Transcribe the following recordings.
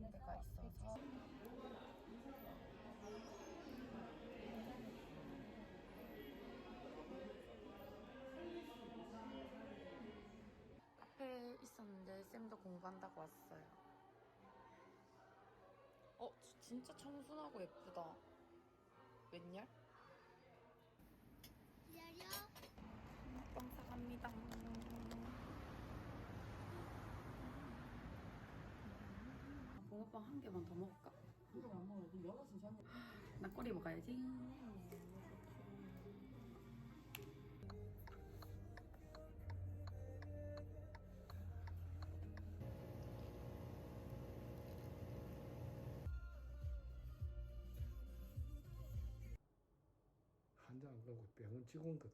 부탁한 데가 있어서 카페에 있었는데 쌤도 공부한다고 왔어요. 어, 지- 진짜 청순하고 예쁘다. 웬열? 기다려. 빵 사갑니다. 붕어빵 한 개만 더 먹을까? 이거 안 먹어야 돼. 여럿은 잘 먹어. 나 꼬리 먹어야지. 한장 그러고 병원 안 돼.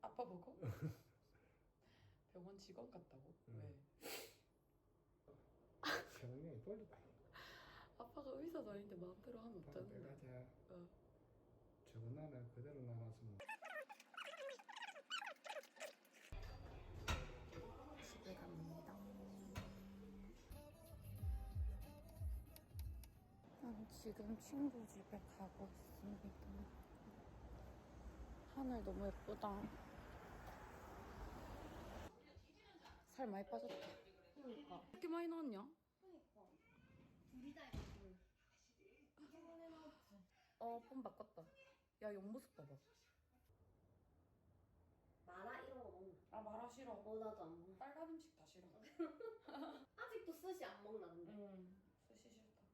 아빠 보고? 병원 직원 같다고? 응. 왜? 병원에 빨리 가요. 아빠가 의사도 아닌데 마음대로 하면 바로 어쩌는데? 내가자 어. 저거 나는 그대로 나눴으면 집에 갑니다. 난 지금 친구 집에 가고 있습니다. 하늘 너무 예쁘다. 살 많이 빠졌다. 그러니까. 이렇게 많이 나왔냐? 그러니까. 둘이 다. 어, 폰 바꿨다. 야, 옆모습 봐봐. 마라 이런 거 먹나? 아, 마라 싫어. 어 나도 안 먹나. 빨간 음식 다 싫어. 아직도 스시 안 먹나 근데. 응, 스시 싫다.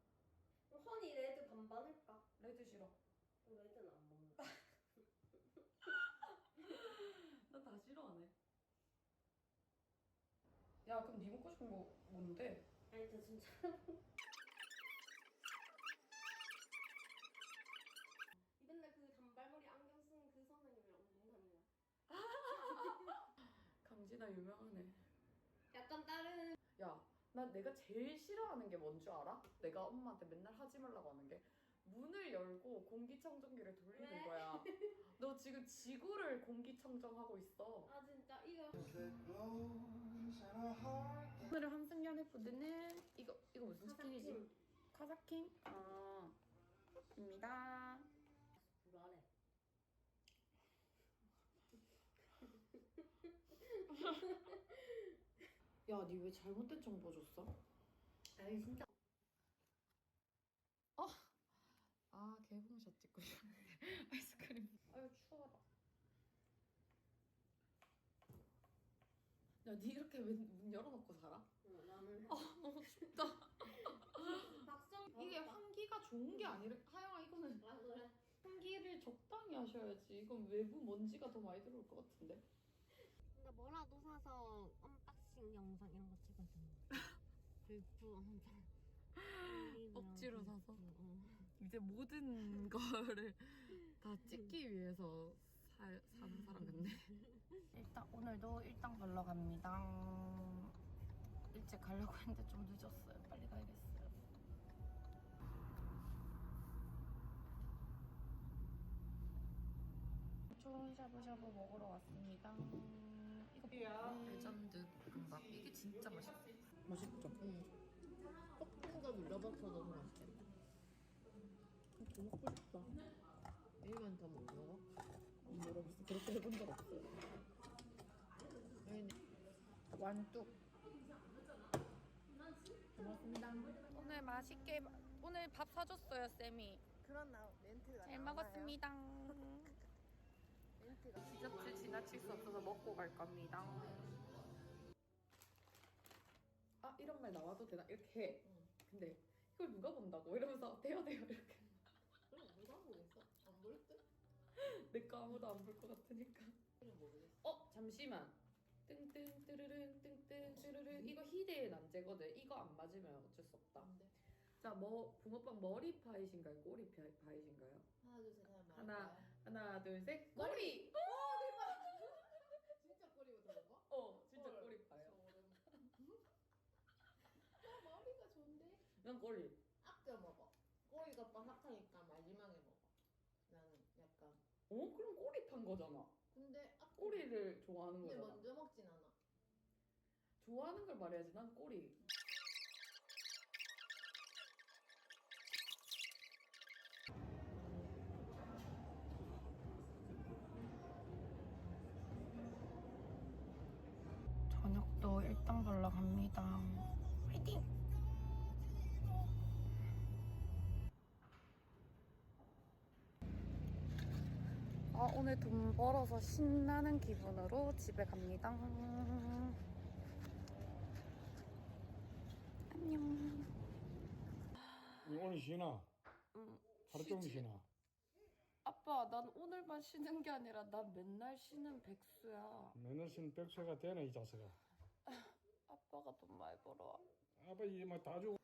허니 레드 반반 할까? 레드 싫어. 레드는 안 먹나. 난다 싫어하네. 야, 그럼 네 먹고 싶은 거 뭔데? 아니 저 진짜. 맨날 그 단발머리 안경 쓴 그 선생님이랑 운동 다니나. 강진아 유명하네. 약간 다른 야, 나 내가 제일 싫어하는 게 뭔 줄 알아? 내가 엄마한테 맨날 하지 말라고 하는 게 문을 열고 공기청정기를 돌리는 왜? 거야. 너 지금 지구를 공기청정하고 있어. 아 진짜 이거 오늘의 한승연의 푸드는 이거 이거 무슨 치킨이지? 카사킴 카사킴? 아, 입니다. 불안해. 야, 니 왜 잘못된 정보 줬어? 아니 진짜. 아, 개봉샷 찍고 싶은데 아이스크림. 아유 추워라. 야, 니 이렇게 왜 문 열어놓고 살아? 응, 나는 너무 춥다. 박성 이게 환기가 좋은 게 아니라 하영아 이거는 아 그래. 환기를 적당히 하셔야지. 이건 외부 먼지가 더 많이 들어올 것 같은데. 근데 뭐라도 사서 언 박싱 영상 이런 거 찍어야 되는 거야. 불프 엄청. 억지로 사서? 응. 이제 모든 거를 다 찍기 위해서 살, 사는 사람 같네. 일단 오늘도 일당 걸러 갑니다. 일찍 가려고 했는데 좀 늦었어요. 빨리 가야겠어요. 좋은 샤브샤브 먹으러 왔습니다. 이거 레전드 볶음밥. 이게 진짜 맛있어. 맛있죠? 조금더 눌러봐서 너무 맛있겠다. 더 먹고 싶다. 일만 더 먹어. 모르겠어. 그렇게 해본 적 없어요. 완뚝. 고맙습니다. 오늘 맛있게 오늘 밥 사줬어요 쌤이. 그런 나 멘트가 잘 먹었습니다. 멘트가 디저트 지나칠 수 없어서 먹고 갈 겁니다. 아 이런 말 나와도 되나 이렇게 해. 응. 근데 이걸 누가 본다고 이러면서 돼요 돼요 이렇게. 그럼 누가 보겠어? 안 볼 듯? 내 거 아무도 안 볼 것 같으니까. 모르겠어. 어 잠시만. 뜬뜬 뜨르릉 뜬뜬 뜨르릉 이거 희대의 난제거든. 이거 안 맞으면 어쩔 수 없다. 안 돼. 자, 뭐 붕어빵 머리 파이신가요? 꼬리 파- 파이신가요? 하나 둘셋 하나. 하나, 둘, 셋. 꼬리. 진 난 꼬리. 아껴 먹어. 꼬리가 바삭하니까 마지막에 먹어. 나는 약간. 어? 그럼 꼬리 탄 거잖아. 근데 아껴. 꼬리를 좋아하는 근데 거잖아. 먼저 먹진 않아. 좋아하는 걸 말해야지. 난 꼬리. 저녁도 일단 걸러 갑니다. 화이팅! 오늘 돈 벌어서 신나는 기분으로 집에 갑니다. 안녕. 오늘 쉬나? 응, 하루 종일. 쉬나? 아빠, 난 오늘만 쉬는 게 아니라 난 맨날 쉬는 백수야. 맨날 쉬는 백수가 되네 이 자식아 아빠가 돈 많이 벌어. 아빠 이마다 주고